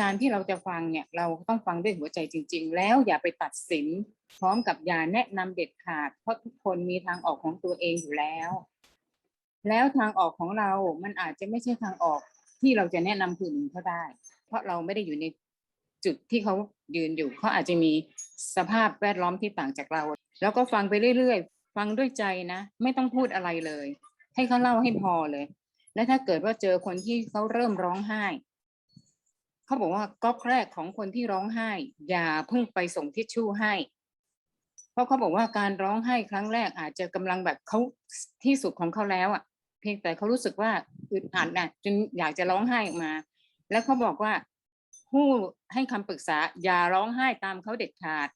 การที่เราจะฟังเนี่ยเราต้องฟังด้วยหัวใจจริง ๆ แล้วอย่าไปตัดสิน พร้อมกับอย่าแนะนำเด็ดขาด เพราะทุกคนมีทางออกของตัวเองอยู่แล้ว แล้วทางออกของเรา มันอาจจะไม่ใช่ทางออกที่เราจะแนะนำคนอื่นเขาได้ เพราะเราไม่ได้อยู่ในจุดที่เขายืนอยู่เขาอาจจะมีสภาพแวดล้อมที่ต่างจากเรา แล้วก็ฟังไปเรื่อยๆ ฟังด้วยใจนะ ไม่ต้องพูดอะไรเลย ให้เขาเล่าให้พอเลย และถ้าเกิดว่าเจอคนที่เขาเริ่มร้องไห้ เขาบอกว่าก๊อกแรกของคนที่ร้องไห้ อย่าเพิ่งไปส่งทิชชู่ให้ เพราะเขาบอกว่าการร้องไห้ครั้งแรกอาจจะกำลังแบบเขาที่สุดของเขาแล้วอะ เพียงแต่เขารู้สึกว่าอึดอัดน่ะจนอยากจะร้องไห้ออกมา แล้วเขาบอกว่าผู้ให้คำปรึกษาอย่าร้องไห้ตามเขาเด็ดขาด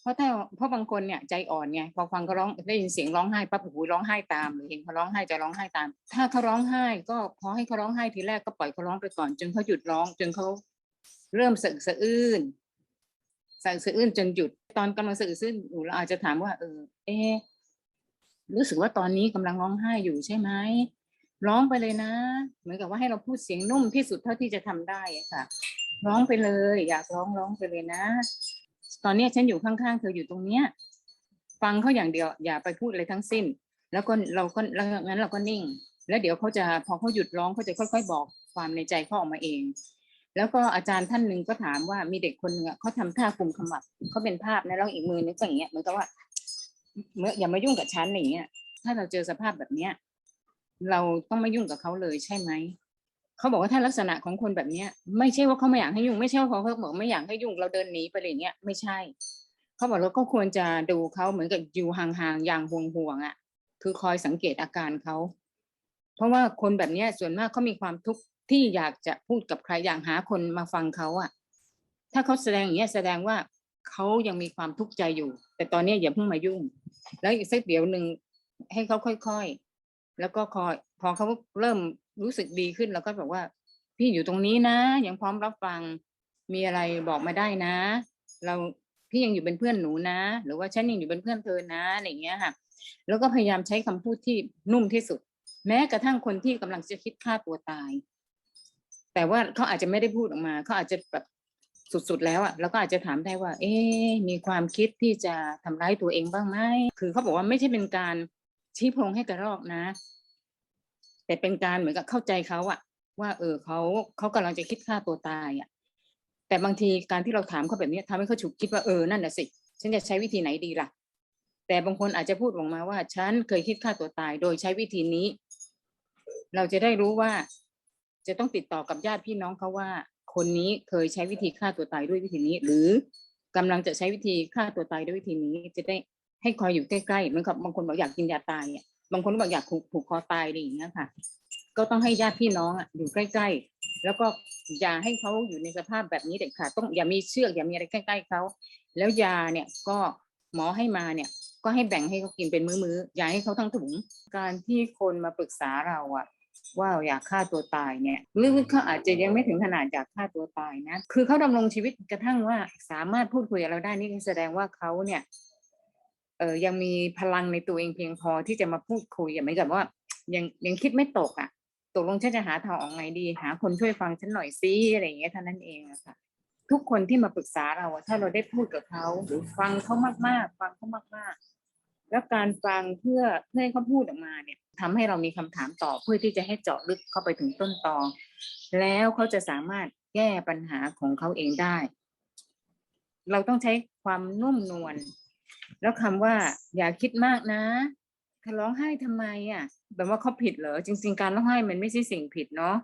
เพราะถ้าเพราะบางคนเนี่ยใจอ่อนไงพอฟังเขาร้องได้ยินเสียงร้องไห้ปั๊บโอ้โหร้องไห้ตามหรือเห็นเขาร้องไห้จะร้องไห้ตาม ถ้าเขาร้องไห้ก็พอให้เขาร้องไห้ทีแรกก็ปล่อยเขาร้องไปก่อน จนเขาหยุดร้อง จนเขาเริ่มสะอึกสะอื้นสะอึกสะอื้นจนหยุด ตอนกำลังสะอึกสะอื้นอยู่เราอาจจะถามว่า เออ เอรู้สึกว่าตอนนี้กำลังร้องไห้อยู่ใช่ไหมร้องไปเลยนะ เหมือนกับว่าให้เราพูดเสียงนุ่มที่สุดเท่าที่จะทำได้ค่ะ ร้องไปเลย อยากร้องร้องไปเลยนะ ตอนนี้ฉันอยู่ข้างๆเธออยู่ตรงเนี้ย ฟังเขาอย่างเดียว อย่าไปพูดอะไรทั้งสิ้น แล้วก็เราก็แล้วงั้นเราก็นิ่ง แล้วเดี๋ยวเขาจะพอเขาหยุดร้องเขาจะค่อย ๆ บอกความในใจเขาออกมาเอง แล้วก็อาจารย์ท่านหนึ่งก็ถามว่ามีเด็กคนหนึงเขาทำท่ากุมขมับเขาเป็นภาพนะแล้วอีกมือนึงก็อย่างเงี้ยเหมือนกับว่าเมื่ออย่ามายุ่งกับฉันอย่างเงี้ย ถ้าเราเจอสภาพแบบเนี้ย เราต้องไม่ยุ่งกับเขาเลยใช่ไหม เขาบอกว่าถ้าลักษณะของคนแบบเนี้ย ไม่ใช่ว่าเขาไม่อยากให้ยุ่งไม่ใช่ว่าเขาบอกไม่อยากให้ยุ่งเราเดินหนีไปอะไรเงี้ยไม่ใช่ เขาบอกเราก็ควรจะดูเขาเหมือนกับอยู่ห่างๆอย่างห่วงๆอะ คือคอยสังเกตอาการเขาเพราะว่าคนแบบเนี้ยส่วนมากเขามีความทุกข์ที่อยากจะพูดกับใครอยากหาคนมาฟังเขาอะ ถ้าเขาแสดงอย่างเงี้ยแสดงว่าเขายังมีความทุกข์ใจอยู่ แต่ตอนนี้อย่าเพิ่งมายุ่ง แล้วอีกสักเดี๋ยวหนึ่งให้เขาค่อยๆ แล้วก็คอยพอเขาเริ่มรู้สึกดีขึ้นแล้วก็บอกว่า พี่อยู่ตรงนี้นะ ยังพร้อมรับฟัง มีอะไรบอกมาได้นะ เราพี่ยังอยู่เป็นเพื่อนหนูนะ หรือว่าฉันยังอยู่เป็นเพื่อนเธอนะอะไรอย่างเงี้ยค่ะ แล้วก็พยายามใช้คำพูดที่นุ่มที่สุด แม้กระทั่งคนที่กำลังจะคิดฆ่าตัวตาย แต่ว่าเขาอาจจะไม่ได้พูดออกมาเขาอาจจะแบบสุดๆแล้วอะแล้วก็อาจจะถามได้ว่า เอ๊มีความคิดที่จะทำร้ายตัวเองบ้างไหมคือเขาบอกว่าไม่ใช่เป็นการ ชี้โพรงให้กระรอกนะ แต่เป็นการเหมือนกับเข้าใจเขาอะว่าเออเขาเขากำลังจะคิดฆ่าตัวตายอะแต่บางทีการที่เราถามเขาแบบนี้ทำให้เขาฉุกคิดว่าเออนั่นน่ะสิฉันจะใช้วิธีไหนดีล่ะ แต่บางคนอาจจะพูดออกมาว่า ฉันเคยคิดฆ่าตัวตายโดยใช้วิธีนี้ เราจะได้รู้ว่า จะต้องติดต่อกับญาติพี่น้องเขาว่า คนนี้เคยใช้วิธีฆ่าตัวตายด้วยวิธีนี้ หรือกำลังจะใช้วิธีฆ่าตัวตายด้วยวิธีนี้จะได้ ให้คอยอยู่ใกล้ๆมือนกับบางคนบอกอยากกินยาตายอะบางคนบอกอยากถูกผูกคอตายอะไรอย่างเงี้ยค่ะ ก็ต้องให้ญาติพี่น้องอะอยู่ใกล้ๆแล้วก็อย่าให้เขาอยู่ในสภาพแบบนี้เด็ดขาดต้องอย่ามีเชือกอย่ามีอะไรใกล้ๆเขาแล้วยาเนี่ยก็หมอให้มาเนี่ยก็ให้แบ่งให้เขากินเป็นมื้อๆอย่าให้เขาทั้งถุงการที่คนมาปรึกษาเราอะว่าอยากฆ่าตัวตายเนี่ยหรือเขาอาจจะยังไม่ถึงขนาดอยากฆ่าตัวตายนะ คือเขาดำรงชีวิตกระทั่งว่าสามารถพูดคุยกับเราได้นี่แสดงว่าเขาเนี่ย เออยังมีพลังในตัวเองเพียงพอที่จะมาพูดคุยอย่างไม่กับว่า ยังยังคิดไม่ตกอะ ตกลงฉันจะหาทางออกไงดี หาคนช่วยฟังฉันหน่อยซิอะไรอย่างเงี้ยเท่านั้นเองอะค่ะ ทุกคนที่มาปรึกษาเราถ้าเราได้พูดกับเขาหรือฟังเขามากๆ ฟังเขามากๆ แล้วการฟังเพื่อเพื่อให้เขาพูดออกมาเนี่ยทำให้เรามีคำถามต่อเพื่อที่จะให้เจาะลึกเข้าไปถึงต้นตอแล้วเขาจะสามารถแก้ปัญหาของเขาเองได้ เราต้องใช้ความนุ่มนวล แล้วคำว่าอย่าคิดมากนะเธอร้องไห้ทำไมอะ แบบว่าเขาผิดเหรอจริง ๆ การร้องไห้มันไม่ใช่สิ่งผิดเนาะ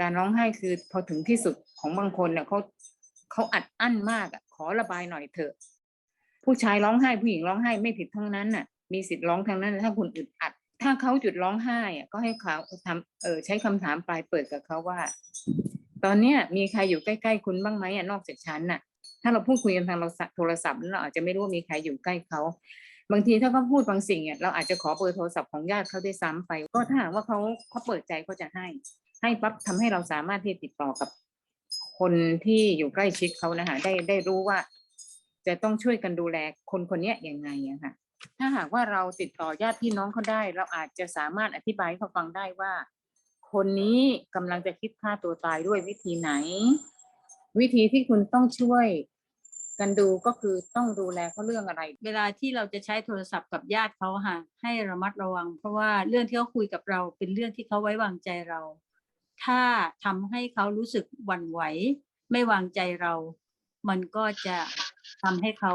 การร้องไห้คือพอถึงที่สุดของบางคนเนี่ยเขาเขาอัดอั้นมากอะ ขอระบายหน่อยเถอะ ผู้ชายร้องไห้ผู้หญิงร้องไห้ไม่ผิดทั้งนั้นน่ะ มีสิทธิ์ร้องทั้งนั้น ถ้าคุณอึดอัด ถ้าเขาจุดร้องไห้อะก็ให้เขาทำเออใช้คำถามปลายเปิดกับเขาว่า ตอนเนี้ยมีใครอยู่ใกล้ ๆ คุณบ้างไหมอะนอกจากฉันน่ะ ถ้าเราพูดคุยกันทางเราโทรศัพท์เราอาจจะไม่รู้ว่ามีใครอยู่ใกล้เขาบางทีถ้าเขาพูดบางสิ่งเนี่ยเราอาจจะขอเบอร์โทรศัพท์ของญาติเขาได้ซ้ำไป ก็ถ้าหากว่าเขาเขาเปิดใจเขาจะให้ ให้ปั๊บทำให้เราสามารถที่ติดต่อกับ คนที่อยู่ใกล้ชิดเขานะคะได้ได้รู้ว่า จะต้องช่วยกันดูแลคนคนนี้ยังไงอะค่ะ ถ้าหากว่าเราติดต่อญาติพี่น้องเขาได้ เราอาจจะสามารถอธิบายให้เขาฟังได้ว่า คนนี้กำลังจะคิดฆ่าตัวตายด้วยวิธีไหน วิธีที่คุณต้องช่วยกันดูก็คือต้องดูแลเขาเรื่องอะไร เวลาที่เราจะใช้โทรศัพท์กับญาติเขาค่ะให้ระมัดระวัง เพราะว่าเรื่องที่เขาคุยกับเราเป็นเรื่องที่เขาไว้วางใจเรา ถ้าทำให้เขารู้สึกหวั่นไหว ไม่วางใจเรา มันก็จะทำให้เขา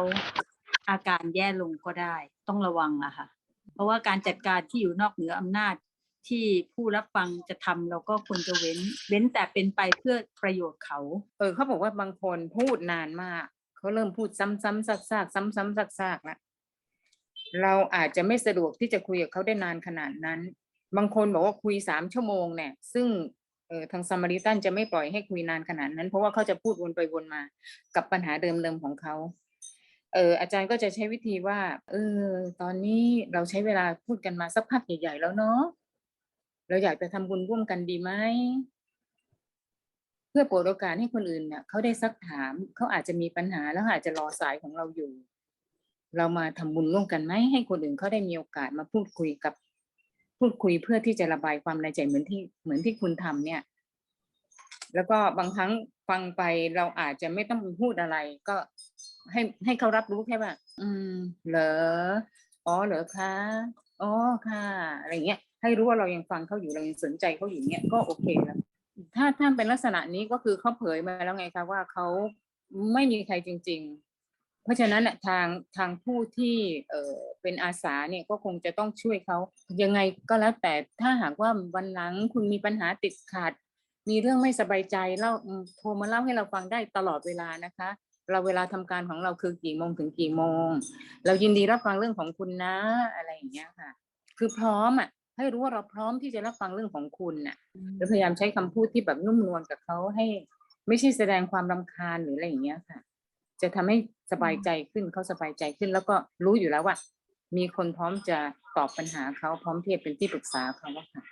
อาการแย่ลงก็ได้ ต้องระวังอะค่ะ เพราะว่าการจัดการที่อยู่นอกเหนืออำนาจ ที่ผู้รับฟังจะทำเราก็ควรจะเว้น เว้นแต่เป็นไปเพื่อประโยชน์เขา เออเขาบอกว่าบางคนพูดนานมาก เขาเริ่มพูดซ้ำๆซากๆซ้ำๆซากๆแล้วเราอาจจะไม่สะดวกที่จะคุยกับเขาได้นานขนาดนั้น บางคนบอกว่าคุยสามชั่วโมงเนี่ย ซึ่งเออทางซามาริตันจะไม่ปล่อยให้คุยนานขนาดนั้น เพราะว่าเขาจะพูดวนไปวนมากับปัญหาเดิมๆของเขาเอออาจารย์ก็จะใช้วิธีว่า เออ ตอนนี้เราใช้เวลาพูดกันมาสักพักใหญ่ๆแล้วเนาะ เราอยากจะทำบุญร่วมกันดีไหมเพื่อเปิดโอกาสให้คนอื่นเนี่ยเขาได้ซักถามเขาอาจจะมีปัญหาแล้วอาจจะรอสายของเราอยู่ เรามาทำบุญร่วมกันไหมให้คนอื่นเขาได้มีโอกาสมาพูดคุยกับ พูดคุยเพื่อที่จะระบายความในใจเหมือนที่เหมือนที่คุณทำเนี่ย แล้วก็บางครั้งฟังไปเราอาจจะไม่ต้องพูดอะไร ก็ให้ให้เขารับรู้แค่ว่า อืม เหรออ๋อเหรอคะ อ๋อค่ะอะไรเงี้ยให้รู้ว่าเรายังฟังเขาอยู่เรายังสนใจเขาอยู่เนี่ยก็โอเคแล้วถ้าถ้าเป็นลักษณะนี้ก็คือเขาเผยมาแล้วไงคะว่าเขาไม่มีใครจริง ๆ เพราะฉะนั้นน่ะทางทางผู้ที่เออเป็นอาสาเนี่ยก็คงจะต้องช่วยเขายังไงก็แล้วแต่ถ้าหากว่าวันหลังคุณมีปัญหาติดขัด มีเรื่องไม่สบายใจเล่าโทรมาเล่าให้เราฟังได้ตลอดเวลานะคะ เราเวลาทำการของเราคือกี่โมงถึงกี่โมง เรายินดีรับฟังเรื่องของคุณนะ อะไรอย่างเงี้ยค่ะ คือพร้อมอะ ให้รู้ว่าเราพร้อมที่จะรับฟังเรื่องของคุณน่ะจะพยายามใช้คำพูดที่แบบนุ่มนวลกับเขาให้ ไม่ใช่แสดงความรำคาญหรืออะไรอย่างเงี้ยค่ะ จะทำให้สบายใจขึ้นเขาสบายใจขึ้น แล้วก็รู้อยู่แล้วว่า มีคนพร้อมจะตอบปัญหาเขาพร้อมที่จะเป็นที่ปรึกษาเขาอะค่ะ